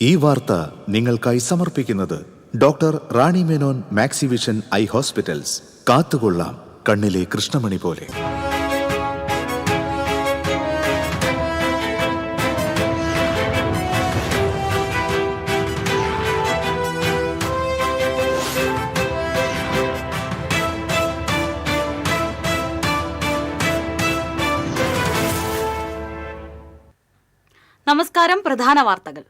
ഈ വാർത്ത നിങ്ങൾക്കായി സമർപ്പിക്കുന്നത് doctor Rani Menon Maxivision eye hospitals കാത്തുകൊള്ളാം കണ്ണിലെ കൃഷ്ണമണി പോലെ. നമസ്കാരം പ്രധാന വാർത്തകൾ.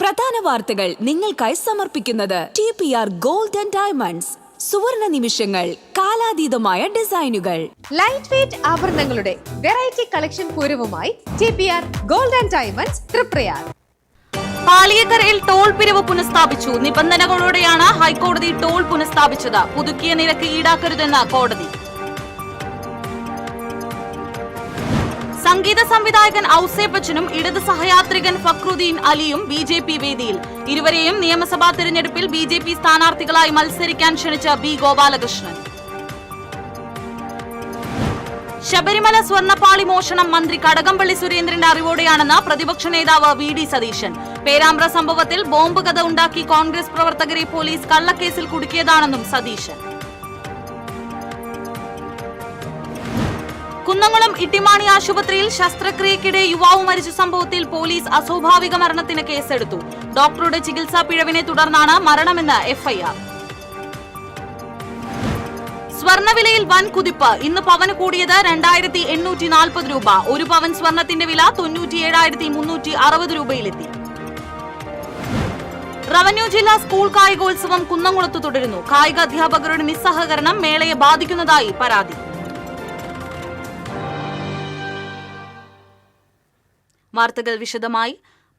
പ്രധാന വാർത്തകൾ നിങ്ങൾക്കായി സമർപ്പിക്കുന്നത് T P R gold and diamonds. സുവർണ നിമിഷങ്ങൾ കാലാതീതമായ ഡിസൈനുകൾ. ലൈറ്റ് വെയിറ്റ് ആഭരണങ്ങളുടെ variety collection പൂരവുമായി T P R gold and diamonds Triprayar. പാലിയക്കരയിൽ toll പിരിവ് പുനഃസ്ഥാപിച്ചു. നിബന്ധനകളോടെയാണ് ഹൈക്കോടതി ടോൾ പുനഃസ്ഥാപിച്ചത്. പുതുക്കിയ നിരക്ക് ഈടാക്കരുതെന്ന് കോടതി. സംഗീത സംവിധായകൻ ഔസേപ്പച്ചനും ഇടത് സഹയാത്രികൻ ഫക്രുദ്ദീൻ അലിയും ബി ജെ പി വേദിയിൽ. ഇരുവരെയും നിയമസഭാ തെരഞ്ഞെടുപ്പിൽ ബി ജെ പി സ്ഥാനാർത്ഥികളായി മത്സരിക്കാൻ ക്ഷണിച്ച ബി ഗോപാലകൃഷ്ണൻ. ശബരിമല സ്വർണപ്പാളി മോഷണം മന്ത്രി കടകംപള്ളി സുരേന്ദ്രന്റെ അറിവോടെയാണെന്ന് പ്രതിപക്ഷ നേതാവ് വി ഡി സതീശൻ. പേരാമ്പ്ര സംഭവത്തിൽ ബോംബ് കഥ ഉണ്ടാക്കി കോൺഗ്രസ് പ്രവർത്തകരെ പോലീസ് കള്ളക്കേസിൽ കുടുക്കിയതാണെന്നും സതീശൻ. കുന്നംകുളം ഇട്ടിമാണി ആശുപത്രിയിൽ ശസ്ത്രക്രിയക്കിടെ യുവാവ് മരിച്ച സംഭവത്തിൽ പോലീസ് അസ്വാഭാവിക മരണത്തിന് കേസെടുത്തു. ഡോക്ടറുടെ ചികിത്സാ പിഴവിനെ തുടർന്നാണ് മരണമെന്ന് എഫ്ഐആർ. സ്വർണവിലയിൽ വൻ കുതിപ്പ്. ഇന്ന് പവന് കൂടിയത് രണ്ടായിരത്തി എണ്ണൂറ്റി നാൽപ്പത് രൂപ. ഒരു പവൻ സ്വർണത്തിന്റെ വില തൊണ്ണൂറ്റി ഏഴായിരത്തി മുന്നൂറ്റി അറുപത് രൂപയിലെത്തി. റവന്യൂ ജില്ലാ സ്കൂൾ കായികോത്സവം കുന്നംകുളത്ത് തുടരുന്നു. കായിക അധ്യാപകരുടെ നിസ്സഹകരണം മേളയെ ബാധിക്കുന്നതായി പരാതി. വാർത്തകൾ വിശദമായി.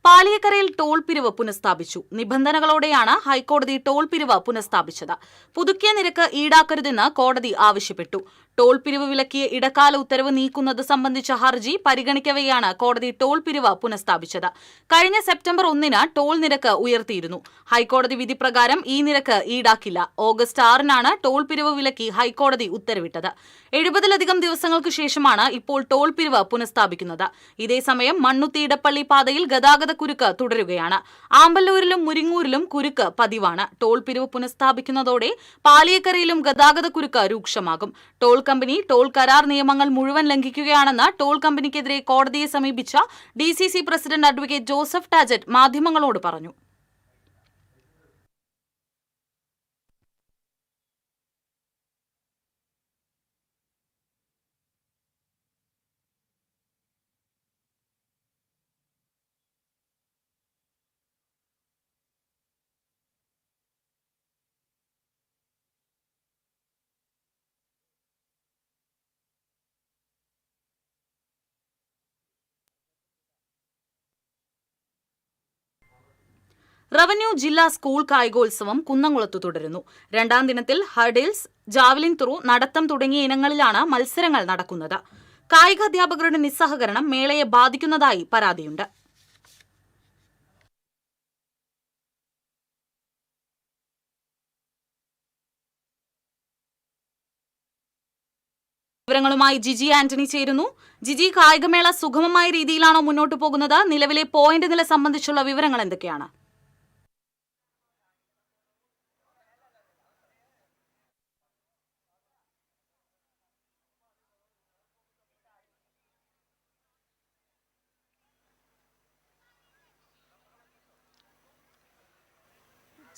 പാലിയക്കരയിൽ ടോൾ പിരിവ് പുനഃസ്ഥാപിച്ചു. നിബന്ധനകളോടെയാണ് ഹൈക്കോടതി ടോൾ പിരിവ് പുനഃസ്ഥാപിച്ചത്. പുതുക്കിയ നിരക്ക് ഈടാക്കരുതെന്ന് കോടതി ആവശ്യപ്പെട്ടു. ടോൾ പിരിവ് വിലക്കിയ ഇടക്കാല ഉത്തരവ് നീക്കുന്നത് സംബന്ധിച്ച ഹർജി പരിഗണിക്കവെയാണ് കോടതി ടോൾ പിരിവ് പുനഃസ്ഥാപിച്ചത്. കഴിഞ്ഞ സെപ്റ്റംബർ ഒന്നിന് ടോൾ നിരക്ക് ഉയർത്തിയിരുന്നു. ഹൈക്കോടതി വിധി പ്രകാരം ഈ നിരക്ക് ഈടാക്കില്ല. ഓഗസ്റ്റ് ആറിനാണ് ടോൾ പിരിവ് വിലക്കി ഹൈക്കോടതി ഉത്തരവിട്ടത്. എഴുപതിലധികം ദിവസങ്ങൾക്ക് ശേഷമാണ് ഇപ്പോൾ ടോൾ പിരിവ് പുനഃസ്ഥാപിക്കുന്നത്. ഇതേസമയം മണ്ണുത്തി ഇടപ്പള്ളി പാതയിൽ ഗതാഗത കുരുക്ക് തുടരുകയാണ്. ആമ്പല്ലൂരിലും മുരിങ്ങൂരിലും കുരുക്ക് പതിവാണ്. ടോൾ പിരിവ് പുനഃസ്ഥാപിക്കുന്നതോടെ പാലിയക്കരയിലും ഗതാഗത കുരുക്ക് രൂക്ഷമാകും. ടോൾ കമ്പനി ടോൾ കരാർ നിയമങ്ങൾ മുഴുവൻ ലംഘിക്കുകയാണെന്ന് ടോൾ കമ്പനിക്കെതിരെ കോടതിയെ സമീപിച്ച D president advocate Joseph Tajet മാധ്യമങ്ങളോട് പറഞ്ഞു റവന്യൂ ജില്ലാ സ്കൂൾ കായികോത്സവം കുന്നംകുളത്ത് തുടരുന്നു. രണ്ടാം ദിനത്തിൽ ഹർഡിൽസ് ജാവലിൻ ത്രൂ നടത്തം തുടങ്ങിയ ഇനങ്ങളിലാണ് മത്സരങ്ങൾ നടക്കുന്നത്. കായിക അധ്യാപകരുടെ നിസ്സഹകരണം മേളയെ ബാധിക്കുന്നതായി പരാതിയുണ്ട്. വിവരങ്ങളുമായി ജിജി ആന്റണി ചേരുന്നു. ജിജി കായികമേള സുഗമമായ രീതിയിലാണോ മുന്നോട്ട് പോകുന്നത്? നിലവിലെ പോയിന്റ് നില സംബന്ധിച്ചുള്ള വിവരങ്ങൾ എന്തൊക്കെയാണ്?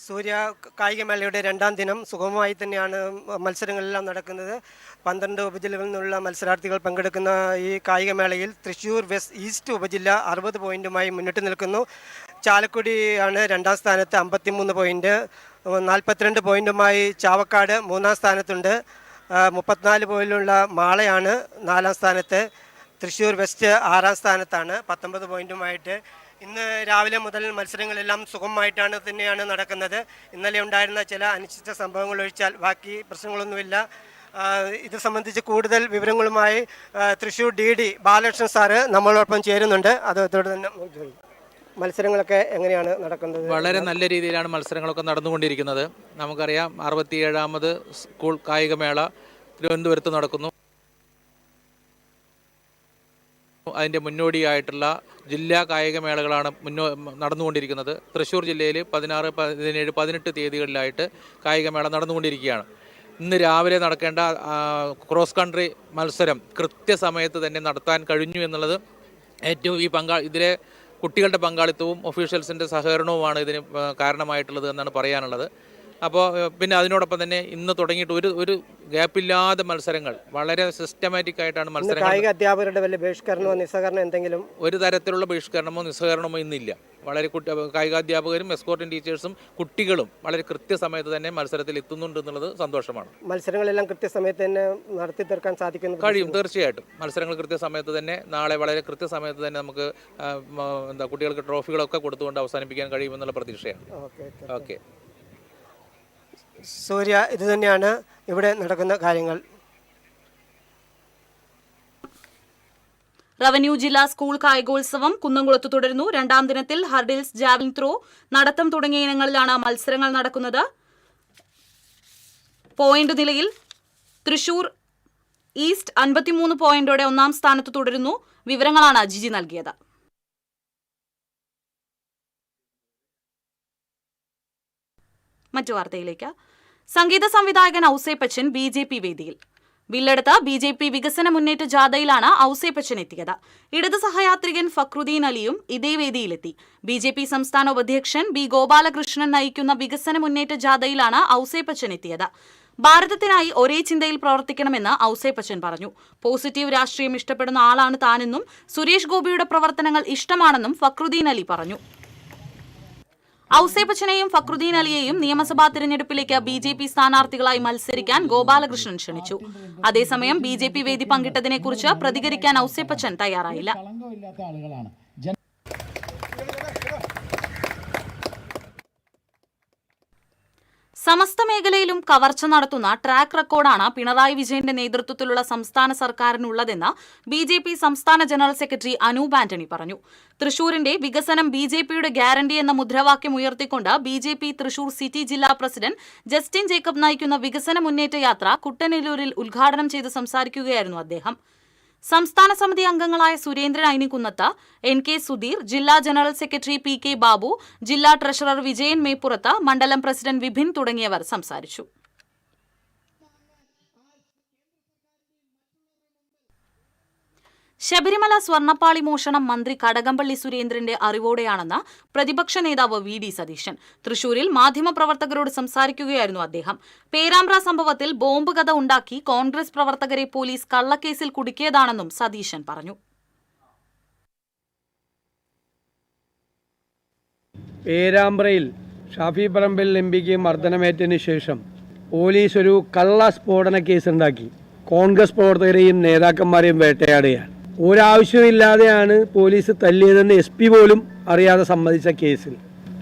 സൂര്യ കായികമേളയുടെ രണ്ടാം ദിനം സുഗമമായി തന്നെയാണ് മത്സരങ്ങളെല്ലാം നടക്കുന്നത്. പന്ത്രണ്ട് ഉപജില്ലകളിൽ നിന്നുള്ള മത്സരാർത്ഥികൾ പങ്കെടുക്കുന്ന ഈ കായികമേളയിൽ തൃശ്ശൂർ വെസ്റ്റ് ഈസ്റ്റ് ഉപജില്ല അറുപത് പോയിന്റുമായി മുന്നിട്ട് നിൽക്കുന്നു. ചാലക്കുടി ആണ് രണ്ടാം സ്ഥാനത്ത് അമ്പത്തിമൂന്ന് പോയിന്റ്. നാൽപ്പത്തിരണ്ട് പോയിന്റുമായി ചാവക്കാട് മൂന്നാം സ്ഥാനത്തുണ്ട്. മുപ്പത്തിനാല് പോയിലുള്ള മാളയാണ് നാലാം സ്ഥാനത്ത്. തൃശ്ശൂർ വെസ്റ്റ് ആറാം സ്ഥാനത്താണ് പത്തൊമ്പത് പോയിന്റുമായിട്ട് ഇന്ന് രാവിലെ മുതൽ മത്സരങ്ങളെല്ലാം സുഖമായിട്ടാണ് തന്നെയാണ് നടക്കുന്നത്. ഇന്നലെ ഉണ്ടായിരുന്ന ചില അനിശ്ചിത സംഭവങ്ങൾ ഒഴിച്ചാൽ ബാക്കി പ്രശ്നങ്ങളൊന്നുമില്ല. ഇത് സംബന്ധിച്ച് കൂടുതൽ വിവരങ്ങളുമായി Thrissur D D Balakrishnan sir നമ്മളോടൊപ്പം ചേരുന്നുണ്ട്. അതോടെ തന്നെ മത്സരങ്ങളൊക്കെ എങ്ങനെയാണ് നടക്കുന്നത്? വളരെ നല്ല രീതിയിലാണ് മത്സരങ്ങളൊക്കെ നടന്നുകൊണ്ടിരിക്കുന്നത്. നമുക്കറിയാം അറുപത്തിയേഴാമത് സ്കൂൾ കായികമേള തിരുവനന്തപുരത്ത് നടക്കുന്നു. അതിന്റെ മുന്നോടിയായിട്ടുള്ള ജില്ലാ കായികമേളകളാണ് മുന്നോ നടന്നുകൊണ്ടിരിക്കുന്നത്. തൃശ്ശൂർ ജില്ലയിൽ പതിനാറ് പതിനേഴ് പതിനെട്ട് തീയതികളിലായിട്ട് കായികമേള നടന്നുകൊണ്ടിരിക്കുകയാണ്. ഇന്ന് രാവിലെ നടക്കേണ്ട ക്രോസ് കൺട്രി മത്സരം കൃത്യസമയത്ത് തന്നെ നടത്താൻ കഴിഞ്ഞു എന്നുള്ളത് ഏറ്റവും ഈ പങ്കാ ഇതിലെ കുട്ടികളുടെ പങ്കാളിത്തവും ഒഫീഷ്യൽസിന്റെ സഹകരണവുമാണ് ഇതിന് കാരണമായിട്ടുള്ളത് എന്നാണ് പറയാനുള്ളത്. അപ്പോൾ പിന്നെ അതിനോടൊപ്പം തന്നെ ഇന്ന് തുടങ്ങിയിട്ട് ഒരു ഒരു ഗ്യാപ്പില്ലാതെ മത്സരങ്ങൾ. വളരെ സിസ്റ്റമാറ്റിക് ആയിട്ടാണ് മത്സരങ്ങൾ കായിക അധ്യാപകരുടെ വലിയ ബഹിഷ്കരണമോ നിസ്സഹകരണം എന്തെങ്കിലും? ഒരു തരത്തിലുള്ള ബഹിഷ്കരണമോ നിസ്സഹകരണമോ ഇന്നില്ല. വളരെ കുട്ടി കായികാധ്യാപകരും എസ്കോർട്ടിംഗ് ടീച്ചേഴ്സും കുട്ടികളും വളരെ കൃത്യസമയത്ത് തന്നെ മത്സരത്തിൽ എത്തുന്നുണ്ട് എന്നുള്ളത് സന്തോഷമാണ്. മത്സരങ്ങളെല്ലാം കൃത്യസമയത്ത് തന്നെ നടത്തി തീർക്കാൻ സാധിക്കുന്നു കഴിയും തീർച്ചയായിട്ടും. മത്സരങ്ങൾ കൃത്യസമയത്ത് തന്നെ നാളെ വളരെ കൃത്യസമയത്ത് തന്നെ നമുക്ക് എന്താ കുട്ടികൾക്ക് ട്രോഫികളൊക്കെ കൊടുത്തുകൊണ്ട് അവസാനിപ്പിക്കാൻ കഴിയുമെന്നുള്ള പ്രതീക്ഷയാണ്. ഓക്കെ. ഓക്കെ. സൂര്യ ഇത് തന്നെയാണ് ഇവിടെ നടക്കുന്ന കാര്യങ്ങൾ. റവന്യൂ ജില്ലാ സ്കൂൾ കായികോത്സവം കുന്നംകുളത്ത് തുടരുന്നു. രണ്ടാം ദിനത്തിൽ ഹർഡിൽസ് ജാവലിൻ ത്രോ നടത്തം തുടങ്ങിയ ഇനങ്ങളിലാണ് മത്സരങ്ങൾ നടക്കുന്നത്. പോയിന്റ് നിലയിൽ തൃശൂർ ഈസ്റ്റ് അൻപത്തിമൂന്ന് പോയിന്റോടെ ഒന്നാം സ്ഥാനത്ത് തുടരുന്നു. വിവരങ്ങളാണ് ജിജി നൽകിയത്. മറ്റു വാർത്തയിലേക്ക് സംഗീത സംവിധായകൻ ഔസേപ്പച്ചൻ ബി ജെ പി വേദിയിൽ. ബില്ലെടുത്ത ബി ജെ പി വികസന മുന്നേറ്റ ജാഥയിലാണ് ഔസേപ്പച്ചൻ എത്തിയത്. ഇടത് സഹയാത്രികൻ ഫക്രുദ്ദീൻ അലിയും ഇതേ വേദിയിലെത്തി. ബി ജെ പി സംസ്ഥാന ഉപാധ്യക്ഷൻ ബി ഗോപാലകൃഷ്ണൻ നയിക്കുന്ന വികസന മുന്നേറ്റ ജാഥയിലാണ് ഔസേപ്പച്ചൻ എത്തിയത്. ഭാരതത്തിനായി ഒരേ ചിന്തയിൽ പ്രവർത്തിക്കണമെന്ന് ഔസേപ്പച്ചൻ പറഞ്ഞു. പോസിറ്റീവ് രാഷ്ട്രീയം ഇഷ്ടപ്പെടുന്ന ആളാണ് താനെന്നും സുരേഷ് ഗോപിയുടെ പ്രവർത്തനങ്ങൾ ഇഷ്ടമാണെന്നും ഫക്രുദ്ദീൻ അലി പറഞ്ഞു. ഔസേപ്പച്ചനെയും ഫക്രുദ്ദീൻ അലിയെയും നിയമസഭാ തിരഞ്ഞെടുപ്പിലേക്ക് ബി ജെ പി സ്ഥാനാർത്ഥികളായി മത്സരിക്കാൻ ഗോപാലകൃഷ്ണൻ ക്ഷണിച്ചു. അതേസമയം ബി ജെ പി വേദി പങ്കിട്ടതിനെക്കുറിച്ച് പ്രതികരിക്കാൻ ഔസേപ്പച്ചൻ തയ്യാറായില്ല കളങ്കമില്ലാത്ത ആളുകളാണ് സമസ്ത മേഖലയിലും കവർച്ച നടത്തുന്ന ട്രാക്ക് റെക്കോർഡാണ് പിണറായി വിജയന്റെ നേതൃത്വത്തിലുള്ള സംസ്ഥാന സർക്കാരിനുള്ളതെന്ന് ബി ജെ പി സംസ്ഥാന ജനറൽ സെക്രട്ടറി അനൂപ് ആന്റണി പറഞ്ഞു. തൃശൂരിന്റെ വികസനം ബി ജെ പിയുടെ ഗ്യാരണ്ടി എന്ന മുദ്രാവാക്യം ഉയർത്തിക്കൊണ്ട് B J P Thrissur city ജില്ലാ പ്രസിഡന്റ് ജസ്റ്റിൻ ജേക്കബ് നയിക്കുന്ന വികസന മുന്നേറ്റ യാത്ര കുട്ടനെല്ലൂരിൽ ഉദ്ഘാടനം ചെയ്ത് സംസാരിക്കുകയായിരുന്നു അദ്ദേഹം. സംസ്ഥാന സമിതി അംഗങ്ങളായ സുരേന്ദ്രൻ അയിനിക്കുന്നത്ത് എൻ കെ സുധീർ ജില്ലാ general secretary P K Babu ജില്ലാ ട്രഷറർ വിജയൻ മേപ്പുറത്ത് മണ്ഡലം പ്രസിഡന്റ് വിഭിൻ തുടങ്ങിയവർ സംസാരിച്ചു. ശബരിമല സ്വർണപ്പാളി മോഷണം മന്ത്രി കടകംപള്ളി സുരേന്ദ്രന്റെ അറിവോടെയാണെന്ന് പ്രതിപക്ഷ നേതാവ് വി ഡി സതീശൻ. തൃശൂരിൽ മാധ്യമപ്രവർത്തകരോട് സംസാരിക്കുകയായിരുന്നു അദ്ദേഹം. പേരാമ്പ്ര സംഭവത്തിൽ ബോംബ് കഥ ഉണ്ടാക്കി കോൺഗ്രസ് പ്രവർത്തകരെ പോലീസ് കള്ളക്കേസിൽ കുടുക്കിയതാണെന്നും സതീശൻ പറഞ്ഞു. പേരാമ്പ്രയിൽ ഷാഫി പറമ്പിൽ എം മർദ്ദനമേറ്റതിന് ശേഷം പോലീസ് ഒരു കള്ള സ്ഫോടന കേസുണ്ടാക്കി കോൺഗ്രസ് പ്രവർത്തകരെയും നേതാക്കന്മാരെയും വേട്ടയാടുകയാണ്. ഒരാവശ്യമില്ലാതെയാണ് പോലീസ് തല്ലിയതെന്ന് എസ് പി പോലും അറിയാതെ സമ്മതിച്ച കേസിൽ.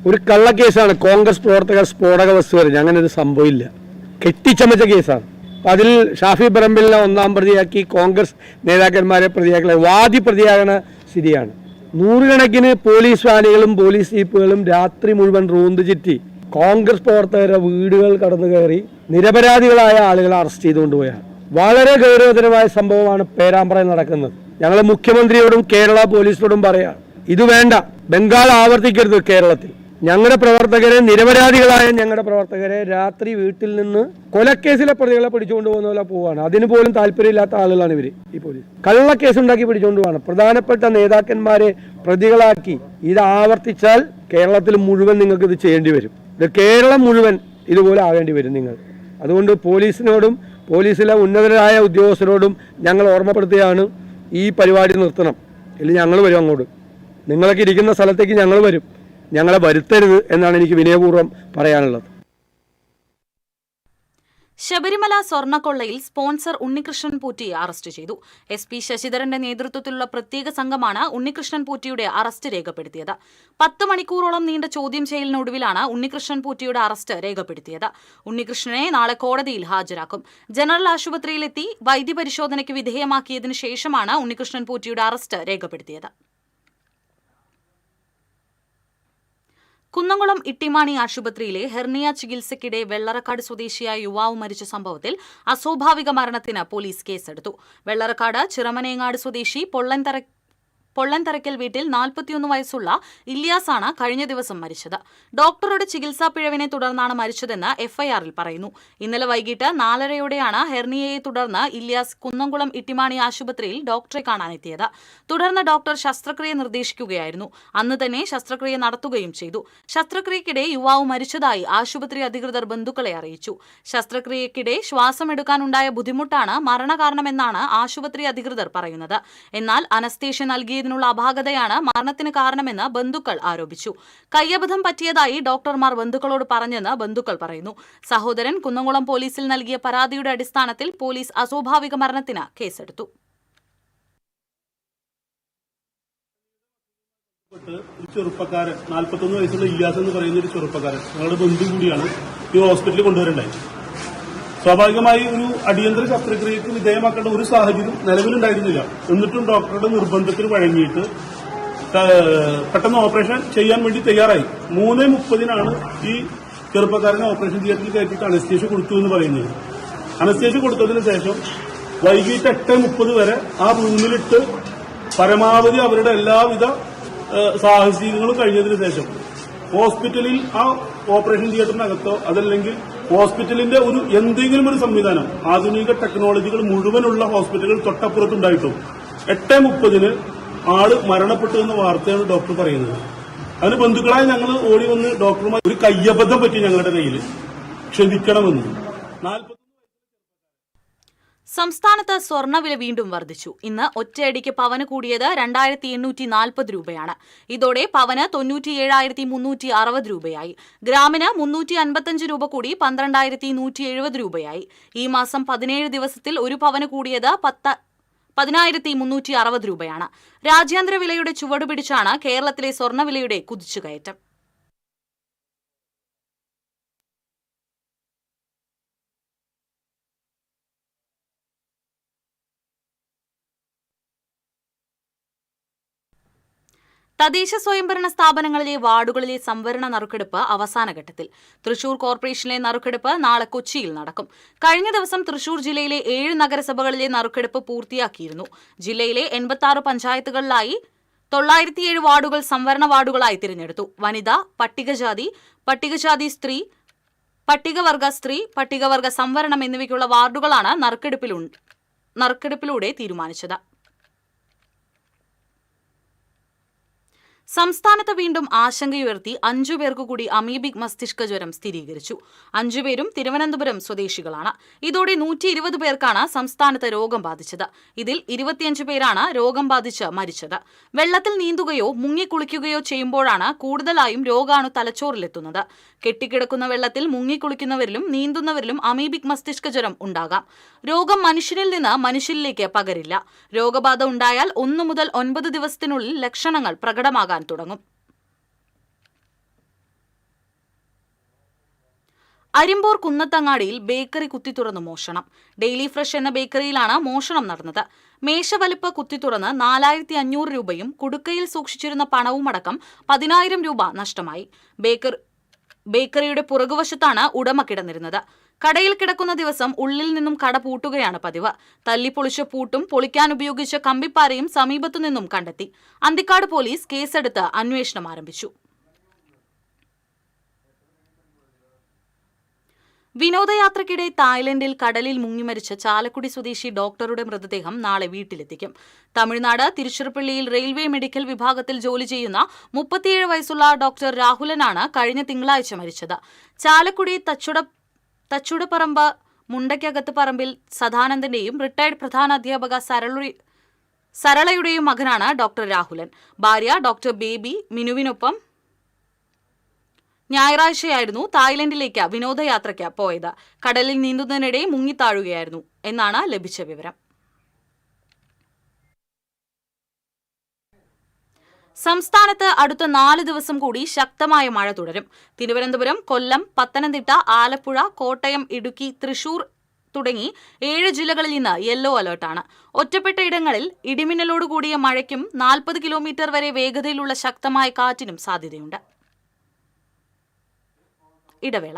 ഒരു കള്ള കള്ളക്കേസാണ്. കോൺഗ്രസ് പ്രവർത്തകർ സ്ഫോടക വസ്തു എറിഞ്ഞ് അങ്ങനെ ഒരു സംഭവമില്ല കെട്ടിച്ചമച്ച കേസാണ്. അതിൽ ഷാഫി പറമ്പിലിനെ ഒന്നാം പ്രതിയാക്കി കോൺഗ്രസ് നേതാക്കന്മാരെ പ്രതിയാക്കി വാദി പ്രതിയാകണ സ്ഥിതിയാണ്. നൂറുകണക്കിന് പോലീസ് വാനികളും പോലീസ് ജീപ്പുകളും രാത്രി മുഴുവൻ റൂന്ത് ചുറ്റി കോൺഗ്രസ് പ്രവർത്തകരുടെ വീടുകൾ കടന്നു കയറി നിരപരാധികളായ ആളുകളെ അറസ്റ്റ് ചെയ്തുകൊണ്ടുപോയാണ് വളരെ ഗൗരവതരമായ സംഭവമാണ് പേരാമ്പ്രയിൽ നടക്കുന്നത്. ഞങ്ങൾ മുഖ്യമന്ത്രിയോടും കേരള പോലീസിനോടും പറയാം ഇത് വേണ്ട ബംഗാൾ ആവർത്തിക്കരുത് കേരളത്തിൽ. ഞങ്ങളുടെ പ്രവർത്തകരെ നിരപരാധികളായ ഞങ്ങളുടെ പ്രവർത്തകരെ രാത്രി വീട്ടിൽ നിന്ന് കൊലക്കേസിലെ പ്രതികളെ പിടിച്ചുകൊണ്ട് പോകുന്ന പോലെ പോവാണ്. അതിന് പോലും താല്പര്യമില്ലാത്ത ആളുകളാണ് ഇവർ ഈ പോലീസ്. കള്ളക്കേസ് ഉണ്ടാക്കി പിടിച്ചുകൊണ്ട് പോവാണ്. പ്രധാനപ്പെട്ട നേതാക്കന്മാരെ പ്രതികളാക്കി ഇത് ആവർത്തിച്ചാൽ കേരളത്തിൽ മുഴുവൻ നിങ്ങൾക്ക് ഇത് ചെയ്യേണ്ടി വരും. ഇത് കേരളം മുഴുവൻ ഇതുപോലെ ആകേണ്ടി വരും നിങ്ങൾ. അതുകൊണ്ട് പോലീസിനോടും പോലീസിലെ ഉന്നതരായ ഉദ്യോഗസ്ഥരോടും ഞങ്ങൾ ഓർമ്മപ്പെടുത്തുകയാണ്. ഈ പരിപാടി നിർത്തണം. ഇല്ലെങ്കിൽ ഞങ്ങൾ വരും അങ്ങോട്ട്. നിങ്ങളൊക്കെ ഇരിക്കുന്ന സ്ഥലത്തേക്ക് ഞങ്ങൾ വരും. ഞങ്ങളെ വരുത്തരുത് എന്നാണ് എനിക്ക് വിനയപൂർവം പറയാനുള്ളത്. ശബരിമല സ്വർണക്കൊള്ളയിൽ സ്പോൺസർ ഉണ്ണികൃഷ്ണൻ പൂറ്റിയെ അറസ്റ്റ് ചെയ്തു. എസ് പി ശശിധരന്റെ നേതൃത്വത്തിലുള്ള പ്രത്യേക സംഘമാണ് ഉണ്ണികൃഷ്ണൻ പൂറ്റിയുടെ അറസ്റ്റ് രേഖപ്പെടുത്തിയത്. പത്ത് മണിക്കൂറോളം നീണ്ട ചോദ്യം ചെയ്യലിനൊടുവിലാണ് ഉണ്ണികൃഷ്ണൻ പൂറ്റിയുടെ അറസ്റ്റ് രേഖപ്പെടുത്തിയത്. ഉണ്ണികൃഷ്ണനെ നാളെ കോടതിയിൽ ഹാജരാക്കും. ജനറൽ ആശുപത്രിയിലെത്തി വൈദ്യപരിശോധനയ്ക്ക് വിധേയമാക്കിയതിനു ശേഷമാണ് ഉണ്ണികൃഷ്ണൻ പൂറ്റിയുടെ അറസ്റ്റ് രേഖപ്പെടുത്തിയത്. കുന്നംകുളം ഇട്ടിമാണി ആശുപത്രിയിലെ ഹെർണിയ ചികിത്സയ്ക്കിടെ വെള്ളറക്കാട് സ്വദേശിയായ യുവാവ് മരിച്ച സംഭവത്തിൽ അസ്വാഭാവിക മരണത്തിന് പോലീസ് കേസെടുത്തു. വെള്ളറക്കാട് ചിറമനേങ്ങാട് സ്വദേശി പൊള്ളൻതറ പൊള്ളൻതറയ്ക്കൽ വീട്ടിൽ നാൽപ്പത്തിയൊന്ന് വയസ്സുള്ള ഇല്യാസാണ് കഴിഞ്ഞ ദിവസം മരിച്ചത്. ഡോക്ടറുടെ ചികിത്സാ പിഴവിനെ തുടർന്നാണ് മരിച്ചതെന്ന് എഫ്ഐആറിൽ പറയുന്നു. ഇന്നലെ വൈകിട്ട് നാലരയോടെയാണ് ഹെർണിയയെ തുടർന്ന് ഇല്യാസ് കുന്നംകുളം ഇട്ടിമാണി ആശുപത്രിയിൽ ഡോക്ടറെ കാണാനെത്തിയത്. തുടർന്ന് ഡോക്ടർ ശസ്ത്രക്രിയ നിർദ്ദേശിക്കുകയായിരുന്നു. അന്ന് തന്നെ ശസ്ത്രക്രിയ നടത്തുകയും ചെയ്തു. ശസ്ത്രക്രിയക്കിടെ യുവാവ് മരിച്ചതായി ആശുപത്രി അധികൃതർ ബന്ധുക്കളെ അറിയിച്ചു. ശസ്ത്രക്രിയക്കിടെ ശ്വാസമെടുക്കാനുണ്ടായ ബുദ്ധിമുട്ടാണ് മരണകാരണമെന്നാണ് ആശുപത്രി അധികൃതർ പറയുന്നത്. എന്നാൽ അനസ്തേഷ്യ നൽകിയതിനുള്ള അപാകതയാണ് മരണത്തിന് കാരണമെന്ന് ബന്ധുക്കൾ ആരോപിച്ചു. കയ്യബദ്ധം പറ്റിയതായി ഡോക്ടർമാർ ബന്ധുക്കളോട് പറഞ്ഞെന്ന് ബന്ധുക്കൾ പറയുന്നു. സഹോദരൻ കുന്നംകുളം പോലീസിൽ നൽകിയ പരാതിയുടെ അടിസ്ഥാനത്തിൽ പോലീസ് അസ്വാഭാവിക മരണത്തിന് കേസെടുത്തു. ഒരു ചെറുപ്പക്കാരൻ നാൽപ്പത്തൊന്ന് വയസ്സുള്ള ഇല്ലാസ് എന്ന് പറയുന്ന ഒരു ചെറുപ്പക്കാരൻ ഞങ്ങളുടെ ബന്ധു കൂടിയാണ്. ഈ ഹോസ്പിറ്റലിൽ കൊണ്ടുവരണ്ടായി. സ്വാഭാവികമായി ഒരു അടിയന്തര ശസ്ത്രക്രിയക്ക് വിധേയമാക്കേണ്ട ഒരു സാഹചര്യം നിലവിലുണ്ടായിരുന്നില്ല. എന്നിട്ടും ഡോക്ടറുടെ നിർബന്ധത്തിന് വഴങ്ങിയിട്ട് പെട്ടെന്ന് ഓപ്പറേഷൻ ചെയ്യാൻ വേണ്ടി തയ്യാറായി. മൂന്ന് മുപ്പതിനാണ് ഈ ചെറുപ്പക്കാരനെ ഓപ്പറേഷൻ തിയേറ്ററിൽ കയറ്റിയിട്ട് അനസ്തേഷ്യ കൊടുത്തു എന്ന് പറയുന്നത്. അനസ്തേഷ്യ കൊടുത്തതിന് ശേഷം വൈകിട്ട് എട്ട് മുപ്പത് വരെ ആ റൂമിലിട്ട് പരമാവധി അവരുടെ എല്ലാവിധ സാഹസികങ്ങളും കഴിഞ്ഞതിന് ശേഷം ഹോസ്പിറ്റലിൽ ആ ഓപ്പറേഷൻ തിയേറ്ററിനകത്തോ അതല്ലെങ്കിൽ ഹോസ്പിറ്റലിന്റെ ഒരു എന്തെങ്കിലും ഒരു സംവിധാനം ആധുനിക ടെക്നോളജികൾ മുഴുവനുള്ള ഹോസ്പിറ്റലുകൾ തൊട്ടപ്പുറത്തുണ്ടായിട്ടും. എട്ട് മുപ്പതിന് ആൾ മരണപ്പെട്ടു എന്ന വാർത്തയാണ് ഡോക്ടർ പറയുന്നത്. അതിന് ബന്ധുക്കളായ ഞങ്ങൾ ഓടി വന്ന് ഡോക്ടർമാർ ഒരു കയ്യബദ്ധം പറ്റി ഞങ്ങളുടെ കയ്യിൽ ക്ഷമിക്കണമെന്ന്. നാൽപ്പത്തി സംസ്ഥാനത്ത് സ്വർണവില വീണ്ടും വർദ്ധിച്ചു. ഇന്ന് ഒറ്റയടിക്ക് പവന് കൂടിയത് രണ്ടായിരത്തി എണ്ണൂറ്റി നാൽപ്പത് രൂപയാണ്. ഇതോടെ പവന് തൊണ്ണൂറ്റി ഏഴായിരത്തി മുന്നൂറ്റി അറുപത് രൂപയായി. ഗ്രാമിന് മുന്നൂറ്റി അൻപത്തഞ്ച് രൂപ കൂടി പന്ത്രണ്ടായിരത്തി നൂറ്റി എഴുപത് രൂപയായി. ഈ മാസം പതിനേഴ് ദിവസത്തിൽ ഒരു പവന് കൂടിയത് പത്ത് പതിനായിരത്തി മുന്നൂറ്റി അറുപത് രൂപയാണ്. രാജ്യാന്തര വിലയുടെ ചുവടുപിടിച്ചാണ് കേരളത്തിലെ സ്വർണവിലയുടെ കുതിച്ചുകയറ്റം. തദ്ദേശ സ്വയംഭരണ സ്ഥാപനങ്ങളിലെ വാർഡുകളിലെ സംവരണ നറുക്കെടുപ്പ് അവസാന ഘട്ടത്തിൽ. തൃശൂർ കോർപ്പറേഷനിലെ നറുക്കെടുപ്പ് നാളെ കൊച്ചിയിൽ നടക്കും. കഴിഞ്ഞ ദിവസം തൃശൂർ ജില്ലയിലെ ഏഴ് നഗരസഭകളിലെ നറുക്കെടുപ്പ് പൂർത്തിയാക്കിയിരുന്നു. ജില്ലയിലെ എൺപത്തി പഞ്ചായത്തുകളിലായി തൊള്ളായിരത്തിയേഴ് വാർഡുകൾ സംവരണ വാർഡുകളായി തിരഞ്ഞെടുത്തു. വനിത പട്ടികജാതി പട്ടികജാതി സ്ത്രീ പട്ടികവർഗ സ്ത്രീ പട്ടികവർഗ സംവരണം എന്നിവയ്ക്കുള്ള വാർഡുകളാണ് നറുക്കെടുപ്പിലു നറുക്കെടുപ്പിലൂടെ തീരുമാനിച്ചത്. സംസ്ഥാനത്ത് വീണ്ടും ആശങ്കയുയർത്തി അഞ്ചു പേർക്ക് കൂടി അമീബിക് മസ്തിഷ്ക ജ്വരം സ്ഥിരീകരിച്ചു. അഞ്ചുപേരും തിരുവനന്തപുരം സ്വദേശികളാണ്. ഇതോടെ നൂറ്റി ഇരുപത് പേർക്കാണ് സംസ്ഥാനത്ത് രോഗം ബാധിച്ചത്. ഇതിൽ ഇരുപത്തിയഞ്ച് പേരാണ് രോഗം ബാധിച്ച് മരിച്ചത്. വെള്ളത്തിൽ നീന്തുകയോ മുങ്ങിക്കുളിക്കുകയോ ചെയ്യുമ്പോഴാണ് കൂടുതലായും രോഗാണു തലച്ചോറിലെത്തുന്നത്. കെട്ടിക്കിടക്കുന്ന വെള്ളത്തിൽ മുങ്ങിക്കുളിക്കുന്നവരിലും നീന്തുന്നവരിലും അമീബിക് മസ്തിഷ്ക ജ്വരം ഉണ്ടാകാം. രോഗം മനുഷ്യരിൽ നിന്ന് മനുഷ്യരിലേക്ക് പകരില്ല. രോഗബാധ ഉണ്ടായാൽ ഒന്നു മുതൽ ഒൻപത് ദിവസത്തിനുള്ളിൽ ലക്ഷണങ്ങൾ പ്രകടമാകാൻ തുടങ്ങും. അരിമ്പൂർ കുന്നത്തങ്ങാടിയിൽ ബേക്കറി കുത്തിത്തുറന്ന് മോഷണം. ഡെയിലി ഫ്രഷ് എന്ന ബേക്കറിയിലാണ് മോഷണം നടന്നത്. മേശവലിപ്പ് കുത്തിത്തുറന്ന് നാലായിരത്തി അഞ്ഞൂറ് രൂപയും കുടുക്കയിൽ സൂക്ഷിച്ചിരുന്ന പണവുമടക്കം പതിനായിരം രൂപ നഷ്ടമായി. ബേക്കർ ബേക്കറിയുടെ പുറകുവശത്താണ് ഉടമ കിടന്നിരുന്നത്. കടയിൽ കിടക്കുന്ന ദിവസം ഉള്ളിൽ നിന്നും കട പൂട്ടുകയാണ് പതിവ്. തല്ലിപ്പൊളിച്ച പൂട്ടും പൊളിക്കാൻ ഉപയോഗിച്ച കമ്പിപ്പാരയും സമീപത്തു നിന്നും കണ്ടെത്തി. അന്തിക്കാട് പോലീസ് കേസെടുത്ത് അന്വേഷണം ആരംഭിച്ചു. വിനോദയാത്രയ്ക്കിടെ തായ്ലൻഡിൽ കടലിൽ മുങ്ങിമരിച്ച ചാലക്കുടി സ്വദേശി ഡോക്ടറുടെ മൃതദേഹം നാളെ വീട്ടിലെത്തിക്കും. തമിഴ്നാട് തിരുച്ചിറപ്പള്ളിയിൽ റെയിൽവേ മെഡിക്കൽ വിഭാഗത്തിൽ ജോലി ചെയ്യുന്ന മുപ്പത്തിയേഴ് വയസ്സുള്ള ഡോക്ടർ രാഹുലനാണ് കഴിഞ്ഞ തിങ്കളാഴ്ച മരിച്ചത്. ചാലക്കുടി തച്ചുട തച്ചുടപ്പറമ്പ് മുണ്ടയ്ക്കകത്ത് പറമ്പിൽ സദാനന്ദന്റെയും റിട്ടയർഡ് പ്രധാന അധ്യാപക സരളുരി സരളയുടെയും മകനാണ് ഡോക്ടർ രാഹുലൻ. ഭാര്യ ഡോക്ടർ ബേബി മിനുവിനൊപ്പം ഞായറാഴ്ചയായിരുന്നു തായ്ലൻഡിലേക്ക് വിനോദയാത്രയ്ക്ക് പോയത്. കടലിൽ നീന്തുന്നതിനിടെ മുങ്ങിത്താഴുകയായിരുന്നു എന്നാണ് ലഭിച്ച വിവരം. സംസ്ഥാനത്ത് അടുത്ത നാല് ദിവസം കൂടി ശക്തമായ മഴ തുടരും. തിരുവനന്തപുരം കൊല്ലം പത്തനംതിട്ട ആലപ്പുഴ കോട്ടയം ഇടുക്കി തൃശൂർ തുടങ്ങി ഏഴ് ജില്ലകളിൽ നിന്ന് യെല്ലോ അലർട്ടാണ്. ഒറ്റപ്പെട്ട ഇടങ്ങളിൽ ഇടിമിന്നലോടുകൂടിയ മഴയ്ക്കും നാൽപ്പത് കിലോമീറ്റർ വരെ വേഗതയിലുള്ള ശക്തമായ കാറ്റിനും സാധ്യതയുണ്ട്. ഇടവേള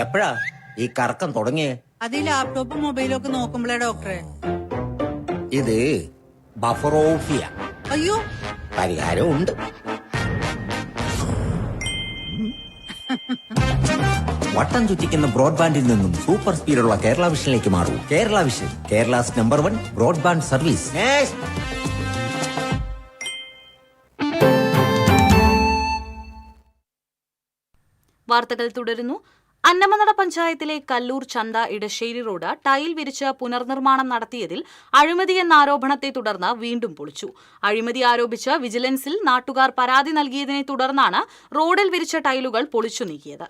എപ്പോഴാ ഈ കറക്കം തുടങ്ങിയേ? അത് ഈ ലാപ്ടോപ്പും മൊബൈലും ഒക്കെ നോക്കുമ്പോഴേ ഡോക്ടറെ. ഇത് ബഫറോഫിയ. അയ്യോ. പരിഹാരം ഉണ്ട് വട്ടം ചുറ്റിക്കുന്ന ബ്രോഡ്ബാൻഡിൽ നിന്നും സൂപ്പർ സ്പീഡുള്ള കേരള വിഷനിലേക്ക് മാറൂ. Kerala vision Kerala's number one broadband service. വാർത്തകൾ തുടരുന്നു. അന്നമനട പഞ്ചായത്തിലെ കല്ലൂർ ചന്ത ഇടശ്ശേരി റോഡ് ടൈൽ വിരിച്ച് പുനർനിർമ്മാണം നടത്തിയതിൽ അഴിമതി എന്ന ആരോപണത്തെ തുടർന്ന് വീണ്ടും പൊളിച്ചു. അഴിമതി ആരോപിച്ച് വിജിലൻസിൽ നാട്ടുകാർ പരാതി നൽകിയതിനെ തുടർന്നാണ് റോഡിൽ വിരിച്ച ടൈലുകൾ പൊളിച്ചു നീക്കിയത്.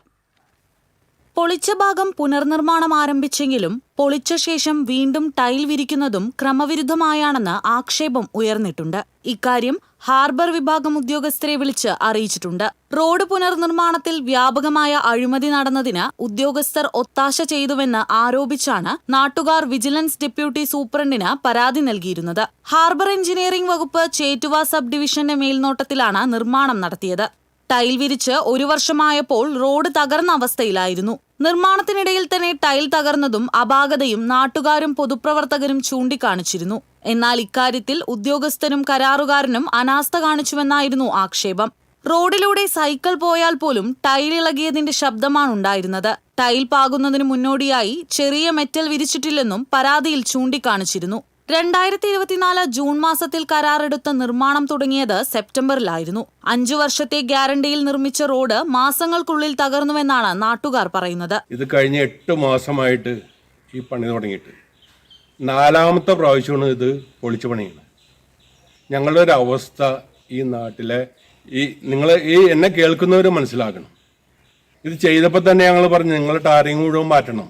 പൊളിച്ച ഭാഗം പുനർനിർമ്മാണം ആരംഭിച്ചെങ്കിലും പൊളിച്ച ശേഷം വീണ്ടും ടൈൽ വിരിക്കുന്നതും ക്രമവിരുദ്ധമായാണെന്ന് ആക്ഷേപം ഉയർന്നിട്ടുണ്ട്. ഇക്കാര്യം ഹാർബർ വിഭാഗം ഉദ്യോഗസ്ഥരെ വിളിച്ച് അറിയിച്ചിട്ടുണ്ട്. റോഡ് പുനർനിർമ്മാണത്തിൽ വ്യാപകമായ അഴിമതി നടന്നതിന് ഉദ്യോഗസ്ഥർ ഒത്താശ ചെയ്തുവെന്ന് ആരോപിച്ചാണ് നാട്ടുകാർ വിജിലൻസ് ഡെപ്യൂട്ടി സൂപ്രണ്ടിന് പരാതി നൽകിയിരുന്നത്. ഹാർബർ എഞ്ചിനീയറിംഗ് വകുപ്പ് ചേറ്റുവ സബ് ഡിവിഷന്റെ മേൽനോട്ടത്തിലാണ് നിർമ്മാണം നടത്തിയത്. ടൈൽ വിരിച്ച് ഒരു വർഷമായപ്പോൾ റോഡ് തകർന്ന അവസ്ഥയിലായിരുന്നു. നിർമ്മാണത്തിനിടയിൽ തന്നെ ടൈൽ തകർന്നതും അപാകതയും നാട്ടുകാരും പൊതുപ്രവർത്തകരും ചൂണ്ടിക്കാണിച്ചിരുന്നു. എന്നാൽ ഇക്കാര്യത്തിൽ ഉദ്യോഗസ്ഥനും കരാറുകാരനും അനാസ്ഥ കാണിച്ചുവെന്നായിരുന്നു ആക്ഷേപം. റോഡിലൂടെ സൈക്കിൾ പോയാൽ പോലും ടൈൽ ഇളകിയതിന്റെ ശബ്ദമാണ് ഉണ്ടായിരുന്നത് ടൈൽ പാകുന്നതിന് മുന്നോടിയായി ചെറിയ മെറ്റൽ വിരിച്ചിട്ടില്ലെന്നും പരാതിയിൽ ചൂണ്ടിക്കാണിച്ചിരുന്നു. രണ്ടായിരത്തി ഇരുപത്തിനാല് ജൂൺ മാസത്തിൽ കരാറെടുത്ത നിർമ്മാണം തുടങ്ങിയത് സെപ്റ്റംബറിലായിരുന്നു. അഞ്ചു വർഷത്തെ ഗ്യാരണ്ടിയിൽ നിർമ്മിച്ച റോഡ് മാസങ്ങൾക്കുള്ളിൽ തകർന്നുവെന്നാണ് നാട്ടുകാർ പറയുന്നത്. ഇത് കഴിഞ്ഞ എട്ട് മാസമായിട്ട് ഈ പണി തുടങ്ങിയിട്ട്. നാലാമത്തെ പ്രാവശ്യമാണ് ഇത് പൊളിച്ചു പണിയുന്നത് ഞങ്ങളുടെ ഒരു അവസ്ഥ ഈ നാട്ടിലെ ഈ നിങ്ങൾ ഈ എന്നെ കേൾക്കുന്നവർ മനസ്സിലാക്കണം. ഇത് ചെയ്തപ്പോൾ തന്നെ ഞങ്ങൾ പറഞ്ഞു നിങ്ങൾ ടാറിങ് മുഴുവൻ മാറ്റണം.